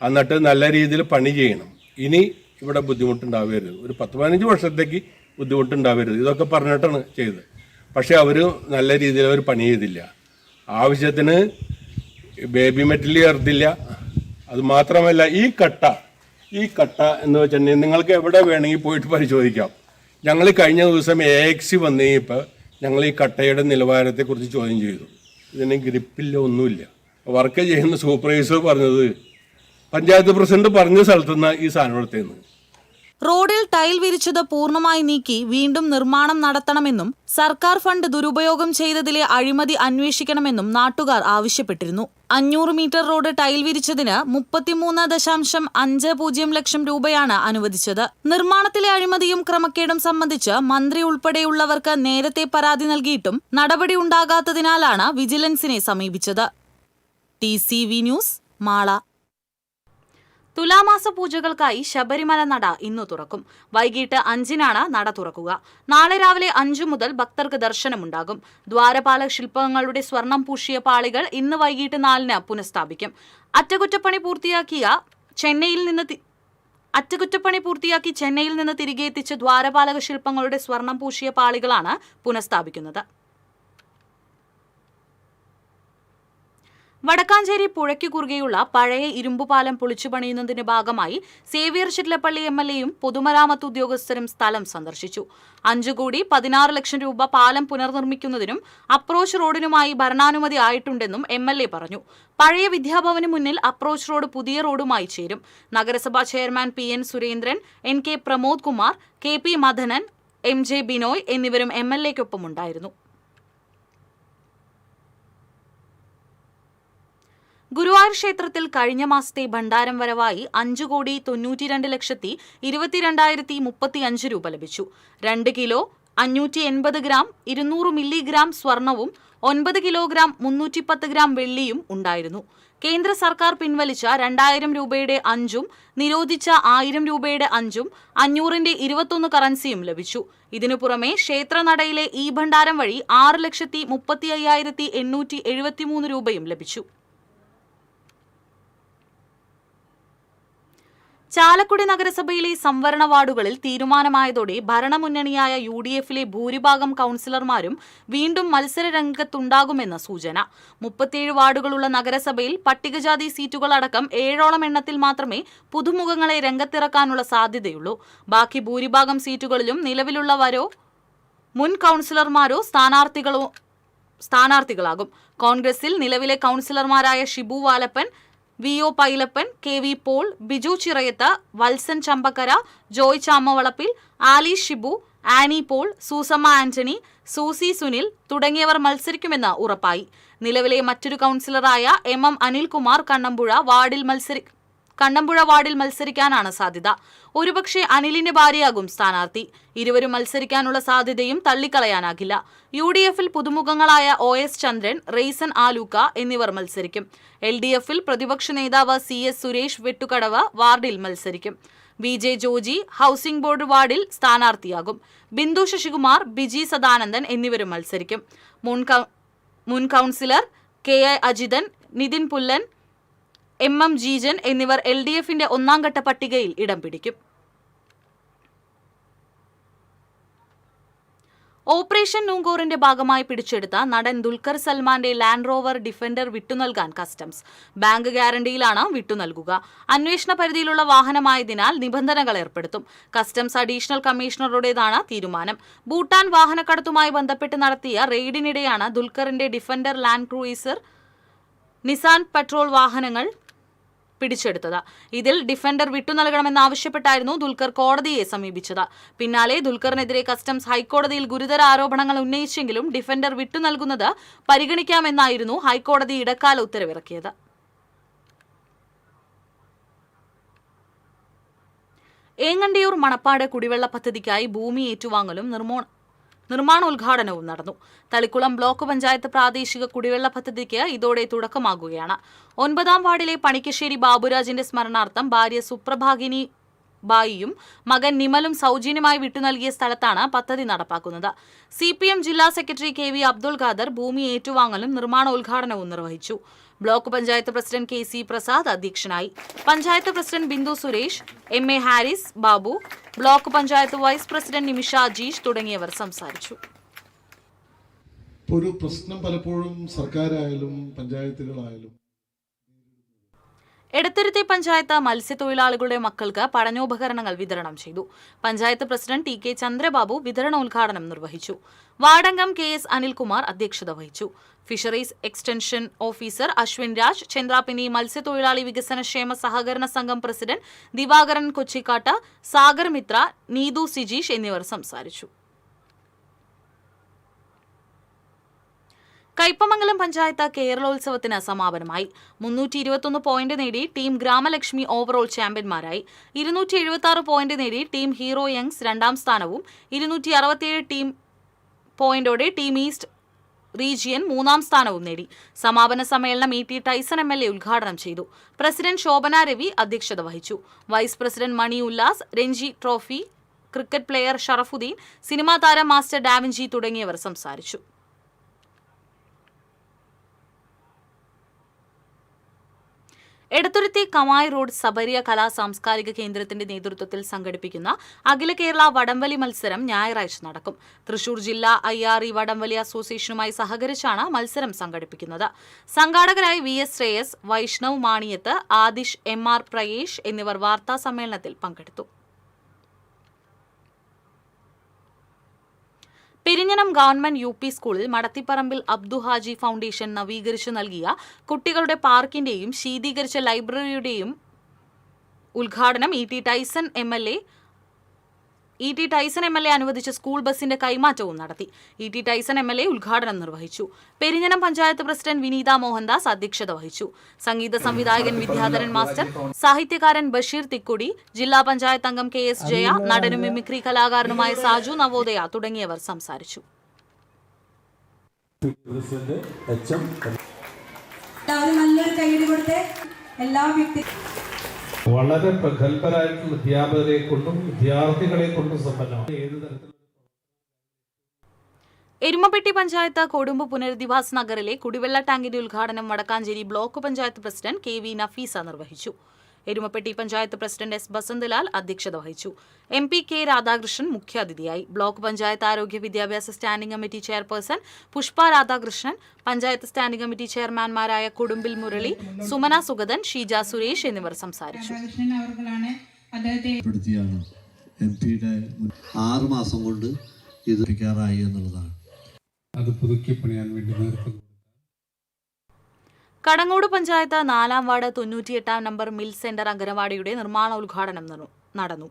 എന്നിട്ട് നല്ല രീതിയിൽ പണി ചെയ്യണം. ഇനി ഇവിടെ ബുദ്ധിമുട്ടുണ്ടാവരുത്. ഒരു പത്ത് പതിനഞ്ച് വർഷത്തേക്ക് ബുദ്ധിമുട്ടുണ്ടാവരുത്. ഇതൊക്കെ പറഞ്ഞിട്ടാണ് ചെയ്തത്. പക്ഷെ അവർ നല്ല രീതിയിൽ അവർ പണി ചെയ്തില്ല. ആവശ്യത്തിന് ബേബി മെറ്റൽ ചേർത്തില്ല. അത് മാത്രമല്ല ഈ കട്ട ഈ കട്ട എന്ന് വെച്ചിട്ടുണ്ടെങ്കിൽ നിങ്ങൾക്ക് എവിടെ വേണമെങ്കിൽ പോയിട്ട് പരിശോധിക്കാം. ഞങ്ങൾ കഴിഞ്ഞ ദിവസം എ എക്സി വന്നു കഴിഞ്ഞപ്പോൾ ഞങ്ങൾ ഈ കട്ടയുടെ നിലവാരത്തെക്കുറിച്ച് ചോദ്യം ചെയ്തു. ഇതിന് ഗ്രിപ്പില്ല ഒന്നുമില്ല. വർക്ക് ചെയ്യുന്ന സൂപ്പർവൈസർ പറഞ്ഞത് പഞ്ചായത്ത് പ്രസിഡന്റ് പറഞ്ഞ സ്ഥലത്തുനിന്ന് ഈ സാധനം എടുത്തേന്ന്. റോഡിൽ ടൈൽ വിരിച്ചത് പൂർണമായി നീക്കി വീണ്ടും നിർമ്മാണം നടത്തണമെന്നും സർക്കാർ ഫണ്ട് ദുരുപയോഗം ചെയ്തതിലെ അഴിമതി അന്വേഷിക്കണമെന്നും നാട്ടുകാർ ആവശ്യപ്പെട്ടിരുന്നു. അഞ്ഞൂറ് മീറ്റർ റോഡ് ടൈൽ വിരിച്ചതിന് മുപ്പത്തിമൂന്ന് ദശാംശം അഞ്ച് പൂജ്യം ലക്ഷം രൂപയാണ് അനുവദിച്ചത്. നിർമ്മാണത്തിലെ അഴിമതിയും ക്രമക്കേടും സംബന്ധിച്ച് മന്ത്രി ഉൾപ്പെടെയുള്ളവർക്ക് നേരത്തെ പരാതി നൽകിയിട്ടും നടപടി ഉണ്ടാകാത്തതിനാലാണ് വിജിലൻസിനെ സമീപിച്ചത്. T news Mala. തുലാമാസ പൂജകൾക്കായി ശബരിമല നട ഇന്നു തുറക്കും. വൈകിട്ട് അഞ്ചിനാണ് നട തുറക്കുക. നാളെ രാവിലെ അഞ്ചു മുതൽ ഭക്തർക്ക് ദർശനമുണ്ടാകും. ദ്വാരപാല ശില്പങ്ങളുടെ സ്വർണം പൂശിയ പാളികൾ ഇന്ന് വൈകിട്ട് നാലിന് പുനഃസ്ഥാപിക്കും. അറ്റകുറ്റപ്പണി പൂർത്തിയാക്കിയ ചെന്നൈയിൽ നിന്ന് അറ്റകുറ്റപ്പണി പൂർത്തിയാക്കി ചെന്നൈയിൽ നിന്ന് തിരികെ എത്തിച്ച ദ്വാരപാലക ശില്പങ്ങളുടെ സ്വർണം പൂശിയ പാളികളാണ് പുനഃസ്ഥാപിക്കുന്നത്. വടക്കാഞ്ചേരി പുഴയ്ക്ക് കുറുകെയുള്ള പഴയ ഇരുമ്പുപാലം പൊളിച്ചുപണിയുന്നതിന്റെ ഭാഗമായി സേവിയർ ചിറ്റിലപ്പള്ളി എം എൽ എയും പൊതുമരാമത്ത് ഉദ്യോഗസ്ഥരും സ്ഥലം സന്ദർശിച്ചു. അഞ്ചു കോടി പതിനാറ് ലക്ഷം രൂപ പാലം പുനർനിർമ്മിക്കുന്നതിനും അപ്രോച്ച് റോഡിനുമായി ഭരണാനുമതി ആയിട്ടുണ്ടെന്നും എം എൽ എ പറഞ്ഞു. പഴയ വിദ്യാഭവന് മുന്നിൽ അപ്രോച്ച് റോഡ് പുതിയ റോഡുമായി ചേരും. നഗരസഭാ chairman P N Surendran N K Pramod Kumar K P Madanan M J Binoy എന്നിവരും എം എൽ എക്കൊപ്പമുണ്ടായിരുന്നു. ഗുരുവായൂർ ക്ഷേത്രത്തിൽ കഴിഞ്ഞ മാസത്തെ ഭണ്ഡാരം വരവായി അഞ്ചു കോടി തൊണ്ണൂറ്റിരണ്ട് ലക്ഷത്തി ഇരുപത്തിരണ്ടായിരത്തി മുപ്പത്തി അഞ്ച് രൂപ ലഭിച്ചു. രണ്ട് കിലോ അഞ്ഞൂറ്റി എൺപത് ഗ്രാം ഇരുന്നൂറ് മില്ലിഗ്രാം സ്വർണവും ഒൻപത് കിലോഗ്രാം മുന്നൂറ്റി പത്ത് ഗ്രാം വെള്ളിയും ഉണ്ടായിരുന്നു. കേന്ദ്ര സർക്കാർ പിൻവലിച്ച രണ്ടായിരം രൂപയുടെ അഞ്ചും നിരോധിച്ച ആയിരം രൂപയുടെ അഞ്ചും അഞ്ഞൂറിന്റെ ഇരുപത്തൊന്ന് കറൻസിയും ലഭിച്ചു. ഇതിനു പുറമെ ക്ഷേത്രനടയിലെ ഈ ഭണ്ഡാരം വഴി ആറ് ലക്ഷത്തി മുപ്പത്തി അയ്യായിരത്തി എണ്ണൂറ്റി എഴുപത്തിമൂന്ന് രൂപയും ലഭിച്ചു. ചാലക്കുടി നഗരസഭയിലെ സംവരണ വാർഡുകളിൽ തീരുമാനമായതോടെ ഭരണമുന്നണിയായ യു ഡി എഫിലെ ഭൂരിഭാഗം കൌൺസിലർമാരും വീണ്ടും മത്സര രംഗത്തുണ്ടാകുമെന്ന് സൂചന. മുപ്പത്തിയേഴ് വാർഡുകളുള്ള നഗരസഭയിൽ പട്ടികജാതി സീറ്റുകൾ അടക്കം ഏഴോളം എണ്ണത്തിൽ മാത്രമേ പുതുമുഖങ്ങളെ രംഗത്തിറക്കാനുള്ള സാധ്യതയുള്ളൂ. ബാക്കി ഭൂരിഭാഗം സീറ്റുകളിലും നിലവിലുള്ളവരോ മുൻ കൌൺസിലർമാരോ സ്ഥാനാർത്ഥികളോ സ്ഥാനാർത്ഥികളാകും. കോൺഗ്രസിൽ നിലവിലെ കൌൺസിലർമാരായ Shibu Valappan V O Pailappan K V Paul Biju Chirayath Valsan Chambakkara Joy Chamavalappil Ali Shibu Annie Paul Susamma Antony Susie Sunil തുടങ്ങിയവർ മത്സരിക്കുമെന്ന് ഉറപ്പായി. നിലവിലെ മറ്റൊരു കൗൺസിലറായ എം എം അനിൽകുമാർ കണ്ണമ്പുഴ വാർഡിൽ മത്സരി കണ്ണമ്പുഴ വാർഡിൽ മത്സരിക്കാനാണ് സാധ്യത. ഒരുപക്ഷെ അനിലിന്റെ ഭാര്യയാകും സ്ഥാനാർത്ഥി. ഇരുവരും മത്സരിക്കാനുള്ള സാധ്യതയും തള്ളിക്കളയാനാകില്ല. യു ഡി എഫിൽ പുതുമുഖങ്ങളായ ഒ എസ് ചന്ദ്രൻ റെയ്സൻ ആലൂക്ക എന്നിവർ മത്സരിക്കും. എൽ ഡി എഫിൽ പ്രതിപക്ഷ നേതാവ് സി എസ് സുരേഷ് വെട്ടുകടവ് വാർഡിൽ മത്സരിക്കും. V J Joji housing board വാർഡിൽ സ്ഥാനാർത്ഥിയാകും. ബിന്ദു ശശികുമാർ ബിജി സദാനന്ദൻ എന്നിവരും മത്സരിക്കും. മുൻ മുൻ councillor K A Ajithan Nithin Pullan M M Jeejan എന്നിവർ എൽ ഡി എഫിന്റെ ഒന്നാംഘട്ട പട്ടികയിൽ ഇടം പിടിക്കും. ഓപ്പറേഷൻ നൂങ്കോറിന്റെ ഭാഗമായി പിടിച്ചെടുത്ത നടൻ ദുൽഖർ സൽമാന്റെ ലാൻഡ് റോവർ ഡിഫൻഡർ വിട്ടുനൽകാൻ കസ്റ്റംസ് ബാങ്ക് ഗ്യാരണ്ടിയിലാണ് വിട്ടുനൽകുക. അന്വേഷണ പരിധിയിലുള്ള വാഹനമായതിനാൽ നിബന്ധനകൾ ഏർപ്പെടുത്തും. കസ്റ്റംസ് അഡീഷണൽ കമ്മീഷണറുടേതാണ് തീരുമാനം. ഭൂട്ടാൻ വാഹനക്കടത്തുമായി ബന്ധപ്പെട്ട് നടത്തിയ റെയ്ഡിനിടെയാണ് ദുൽഖറിന്റെ Defender Land Cruiser Nissan Patrol വാഹനങ്ങൾ പിടിച്ചെടുത്തത്. ഇതിൽ ഡിഫൻഡർ വിട്ടു നൽകണമെന്നാവശ്യപ്പെട്ടായിരുന്നു ദുൽഖർ കോടതിയെ സമീപിച്ചത്. പിന്നാലെ ദുൽഖറിനെതിരെ കസ്റ്റംസ് ഹൈക്കോടതിയിൽ ഗുരുതര ആരോപണങ്ങൾ ഉന്നയിച്ചെങ്കിലും ഡിഫൻഡർ വിട്ടു നൽകുന്നത് പരിഗണിക്കാമെന്നായിരുന്നു ഹൈക്കോടതി ഇടക്കാല ഉത്തരവിറക്കിയത്. ഏങ്ങണ്ടിയൂർ മണപ്പാട് കുടിവെള്ള പദ്ധതിക്കായി ഭൂമി ഏറ്റുവാങ്ങലും നിർമ്മോ നിർമ്മാണോദ്ഘാടനവും നടന്നു. തളിക്കുളം ബ്ലോക്ക് പഞ്ചായത്ത് പ്രാദേശിക കുടിവെള്ള പദ്ധതിക്ക് ഇതോടെ തുടക്കമാകുകയാണ്. ഒൻപതാം വാർഡിലെ പണിക്കശ്ശേരി ബാബുരാജിന്റെ സ്മരണാർത്ഥം ഭാര്യ സുപ്രഭാഗിനി ബായിയും മകൻ നിമലും സൗജന്യമായി വിട്ടുനൽകിയ സ്ഥലത്താണ് പദ്ധതി നടപ്പാക്കുന്നത്. സി പി എം ജില്ലാ secretary K V Abdul Khader ഭൂമി ഏറ്റുവാങ്ങലും നിർമ്മാണോദ്ഘാടനവും നിർവഹിച്ചു. Block panchayat president K C Prasad അധ്യക്ഷനായി. Panchayat president Bindu Suresh M A Haris Babu block panchayat vice president Nimisha Ajeesh തുടങ്ങിയവർ സംസാരിച്ചു. ഒരു പ്രശ്നം പലപ്പോഴും സർക്കാരായാലും പഞ്ചായത്തുകളായാലും എടത്തുരുത്തി പഞ്ചായത്ത് മത്സ്യത്തൊഴിലാളികളുടെ മക്കൾക്ക് പഠനോപകരണങ്ങൾ വിതരണം ചെയ്തു. Panchayat president T K Chandrababu വിതരണോദ്ഘാടനം നിർവഹിച്ചു. വാർഡംഗം കെ എസ് അനിൽകുമാർ അധ്യക്ഷത വഹിച്ചു. Fisheries extension officer Ashwin Raj Chandrapini മത്സ്യത്തൊഴിലാളി വികസന ക്ഷേമ സഹകരണ സംഘം പ്രസിഡന്റ് ദിവാകരൻ കൊച്ചിക്കാട്ട് സാഗർ മിത്ര നീതു സിജീഷ് എന്നിവർ സംസാരിച്ചു. കയ്പമംഗലം പഞ്ചായത്ത് കേരളോത്സവത്തിന് സമാപനമായി. മുന്നൂറ്റി ഇരുപത്തൊന്ന് പോയിന്റ് നേടി ടീം ഗ്രാമലക്ഷ്മി ഓവറോൾ ചാമ്പ്യന്മാരായി. ഇരുന്നൂറ്റി എഴുപത്തി ആറ് പോയിന്റ് നേടി ടീം ഹീറോ യങ്സ് രണ്ടാം സ്ഥാനവും. ഇരുന്നൂറ്റി അറുപത്തിയേഴ് ടീം പോയിന്റോടെ ടീം ഈസ്റ്റ് റീജിയൻ മൂന്നാം സ്ഥാനവും നേടി. സമാപന സമ്മേളനം E T Tyson M L A ഉദ്ഘാടനം ചെയ്തു. പ്രസിഡന്റ് ശോഭന രവി അധ്യക്ഷത വഹിച്ചു. Vice president Mani Ullas Ranji trophy cricket player Sharafudheen cinema താരം മാസ്റ്റർ ഡാവിൻജി തുടങ്ങിയവർ സംസാരിച്ചു. എടത്തുരുത്തി കമായി റോഡ് സബരിയ കലാ സാംസ്കാരിക കേന്ദ്രത്തിന്റെ നേതൃത്വത്തിൽ സംഘടിപ്പിക്കുന്ന അഖില കേരള വടംവലി മത്സരം ഞായറാഴ്ച നടക്കും. തൃശൂർ ജില്ലാ ഐ ആർ ഇ വടംവലി അസോസിയേഷനുമായി സഹകരിച്ചാണ് മത്സരം സംഘടിപ്പിക്കുന്നത്. സംഘാടകരായി V S Shreyas Vaishnav Maniyath Adish M R Prayesh എന്നിവർ വാർത്താ സമ്മേളനത്തിൽ പങ്കെടുത്തു. പെരിഞ്ഞനം ഗവൺമെന്റ് യു പി സ്കൂളിൽ മടത്തിപ്പറമ്പിൽ അബ്ദുഹാജി ഫൗണ്ടേഷൻ നവീകരിച്ചു നൽകിയ കുട്ടികളുടെ പാർക്കിന്റെയും ശീതീകരിച്ച ലൈബ്രറിയുടെയും ഉദ്ഘാടനം E T Tyson M L A E T Tyson M L A അനുവദിച്ച സ്കൂൾ ബസിന്റെ കൈമാറ്റവും നടത്തി. E T Tyson M L A ഉദ്ഘാടനം നിർവഹിച്ചു. പെരിഞ്ഞനം പഞ്ചായത്ത് പ്രസിഡന്റ് വിനീത മോഹൻദാസ് അധ്യക്ഷത വഹിച്ചു. സംഗീത സംവിധായകൻ വിദ്യാധരൻ മാസ്റ്റർ സാഹിത്യകാരൻ ബഷീർ തിക്കുടി ജില്ലാ പഞ്ചായത്ത് അംഗം കെ എസ് ജയ നടനും മിമിക്രി കലാകാരനുമായ സാജു നവോദയ തുടങ്ങിയവർ സംസാരിച്ചു. എല്ലാ വ്യക്തി വളരെ പ്രഗത്ഭരായിട്ടുള്ള അധ്യാപകരെ കൊണ്ടും വിദ്യാർത്ഥികളെ കൊണ്ടും സമ്പന്നമാണ് ഏത് തരത്തിലും എരുമപ്പെട്ടി പഞ്ചായത്ത് കൊടുമ്പ് പുനരധിവാസ് നഗറിലെ കുടിവെള്ള ടാങ്കിന്റെ ഉദ്ഘാടനം Wadakkanchery block panchayat president K V Nafeesa നിർവഹിച്ചു. എരുമപ്പെട്ടി പഞ്ചായത്ത് പ്രസിഡന്റ് എസ് ബസന്തലാൽ അധ്യക്ഷത വഹിച്ചു. എം പി കെ രാധാകൃഷ്ണൻ മുഖ്യാതിഥിയായി. ബ്ലോക്ക് പഞ്ചായത്ത് ആരോഗ്യ വിദ്യാഭ്യാസ standing committee chairperson Pushpa Radhakrishnan panchayat standing committee ചെയർമാൻമാരായ കൊടുമ്പിൽ Murali Sumana Sugathan Sheeja Suresh എന്നിവർ സംസാരിച്ചു. എം പിയുടെ ആറ് മാസം കൊണ്ട് ഇത് എന്നുള്ളതാണ്. അത് പുതുക്കി പണിയാൻ വേണ്ടി നേതൃത്വം കടങ്ങോട് പഞ്ചായത്ത് നാലാം വാർഡ് തൊണ്ണൂറ്റിയെട്ടാം നമ്പർ മിൽ സെന്റർ അംഗനവാടിയുടെ നിർമ്മാണ ഉദ്ഘാടനം നടന്നു.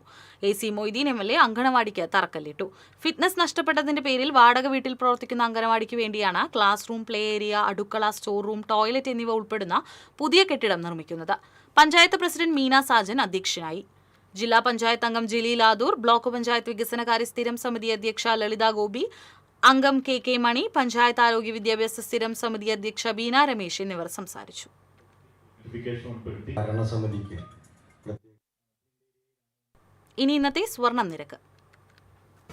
A C Moideen M L A അങ്കണവാടിക്ക് തറക്കല്ലിട്ടു. ഫിറ്റ്നസ് നഷ്ടപ്പെട്ടതിന്റെ പേരിൽ വാടക വീട്ടിൽ പ്രവർത്തിക്കുന്ന അങ്കണവാടിക്ക് വേണ്ടിയാണ് ക്ലാസ് റൂം പ്ലേ ഏരിയ അടുക്കള സ്റ്റോർ റൂം ടോയ്ലറ്റ് എന്നിവ ഉൾപ്പെടുന്ന പുതിയ കെട്ടിടം നിർമ്മിക്കുന്നത്. പഞ്ചായത്ത് പ്രസിഡന്റ് മീന സാജൻ അധ്യക്ഷനായി. ജില്ലാ പഞ്ചായത്ത് അംഗം ജലീൽ ആദൂർ ബ്ലോക്ക് പഞ്ചായത്ത് വികസനകാര്യ സ്ഥിരം സമിതി അധ്യക്ഷ ലളിത ഗോപി അംഗം കെ കെ മണി പഞ്ചായത്ത് ആരോഗ്യ വിദ്യാഭ്യാസ സ്ഥിരം സമിതി അധ്യക്ഷ ബീന രമേശ് എന്നിവർ സംസാരിച്ചു. ഇനി ഇന്നത്തെ സ്വർണം നിരക്ക്.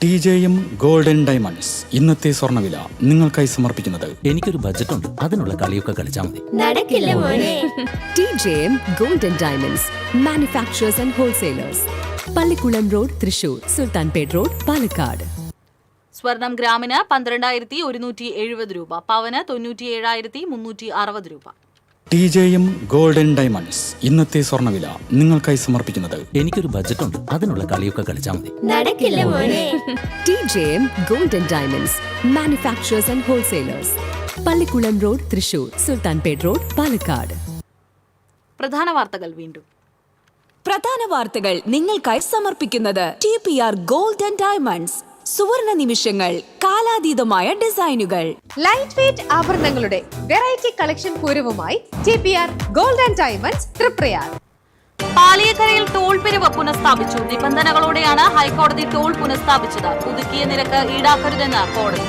T J M golden diamonds. ഇന്നത്തെ സ്വർണവില നിങ്ങൾക്കായി സമർപ്പിക്കുന്നത് എനിക്കൊരു ബജറ്റ് ഉണ്ട് അതിനുള്ള കളിയൊക്കെ കളിച്ചാൽ മതി. നടക്കില്ല മോനെ. T J M golden diamonds. Manufacturers and wholesalers Pallikulam road Thrissur. Sultanpet road Palakkad. സ്വർണം ഗ്രാമിന് പന്ത്രണ്ടായിരത്തി ഒരുന്നൂറ്റി എഴുപത് രൂപ പവന് തൊണ്ണൂറ്റി ഏഴായിരത്തി മുന്നൂറ്റി അറുപത് രൂപ. T J M golden diamonds ഇന്നത്തെ സ്വർണവില നിങ്ങൾക്കായി സമർപ്പിക്കുന്നത് എനിക്കൊരു ബജറ്റ് ഉണ്ട് അതിനുള്ള കളിയൊക്കെ കളിച്ചാൽ മതി. നടക്കില്ല മോനെ. T J M golden diamonds manufacturers and wholesalers Pallikulam road Thrissur Sultanpet road Palakkad. പ്രധാന വാർത്തകൾ വീണ്ടും. പ്രധാന വാർത്തകൾ നിങ്ങൾക്കായി സമർപ്പിക്കുന്നത് T P R golden diamonds. സുവർണ നിമിഷങ്ങൾ കാലാതീതമായ ഡിസൈനുകൾ. ലൈറ്റ് വെയിറ്റ് ആഭരണങ്ങളുടെ variety collection പൂരവുമായി J P R gold and diamonds Triprayar പാലിയക്കരയിൽ toll പിരിവ് പുനഃസ്ഥാപിച്ചു. നിബന്ധനകളോടെയാണ് ഹൈക്കോടതി ടോൾ പുനഃസ്ഥാപിച്ചത്. പുതുക്കിയ നിരക്ക് ഈടാക്കരുതെന്ന് കോടതി.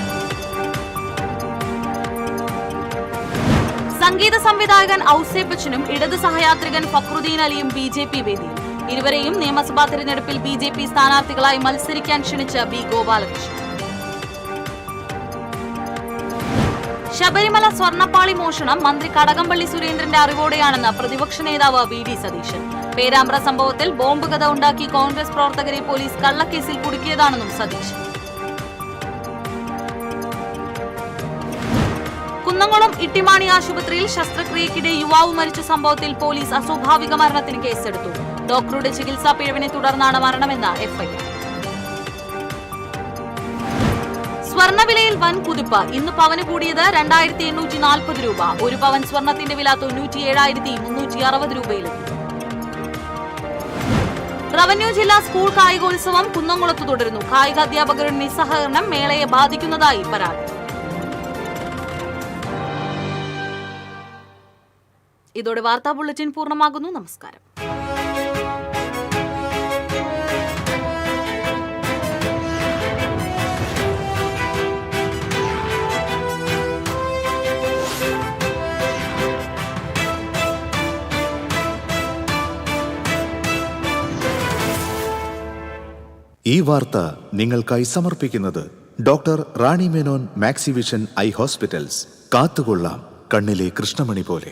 സംഗീത സംവിധായകൻ ഔസേപ്പച്ചനും ബച്ചനും ഇടത് സഹയാത്രികൻ ഫക്രുദ്ദീൻ അലിയും ബി ജെ പി വേദിയിൽ ഇരുവരെയും നിയമസഭാ തെരഞ്ഞെടുപ്പിൽ ബി ജെ പി സ്ഥാനാർത്ഥികളായി മത്സരിക്കാൻ ക്ഷണിച്ച ബി ഗോപാലകൃഷ്ണൻ. ശബരിമല സ്വർണപ്പാളി മോഷണം മന്ത്രി കടകംപള്ളി സുരേന്ദ്രന്റെ അറിവോടെയാണെന്ന് പ്രതിപക്ഷ നേതാവ് വി ഡി സതീശൻ. പേരാമ്പ്ര സംഭവത്തിൽ ബോംബ് കഥ ഉണ്ടാക്കി കോൺഗ്രസ് പ്രവർത്തകരെ പോലീസ് കള്ളക്കേസിൽ കുടുക്കിയതാണെന്നും സതീശൻ. കുന്നംകുളം ഇട്ടിമാണി ആശുപത്രിയിൽ ശസ്ത്രക്രിയക്കിടെ യുവാവ് മരിച്ച സംഭവത്തിൽ പോലീസ് അസ്വാഭാവിക മരണത്തിന് കേസെടുത്തു. ഡോക്ടറുടെ ചികിത്സാ പിഴവിനെ തുടർന്നാണ് മരണമെന്ന് എഫ്ഐആർ സ്വർണവിലയിൽ വൻ കുതിപ്പ്. ഇന്ന് പവന് കൂടിയത് രണ്ടായിരത്തി എണ്ണൂറ്റി നാൽപ്പത് രൂപ. ഒരു പവൻ സ്വർണത്തിന്റെ വില തൊണ്ണൂറ്റി ഏഴായിരത്തി മുന്നൂറ്റി അറുപത് രൂപയിലെത്തി റവന്യൂ ജില്ലാ സ്കൂൾ കായികോത്സവം കുന്നംകുളത്ത് തുടരുന്നു. കായിക അധ്യാപകരുടെ നിസ്സഹകരണം മേളയെ ബാധിക്കുന്നതായി പരാതി. ഇതോടെ വാർത്താ ബുള്ളറ്റിൻ പൂർണമാകുന്നു. നമസ്കാരം. ഈ വാർത്ത നിങ്ങൾക്കായി സമർപ്പിക്കുന്നത് doctor Rani Menon Maxivision eye hospitals കാത്തുകൊള്ളാം കണ്ണിലെ കൃഷ്ണമണി പോലെ.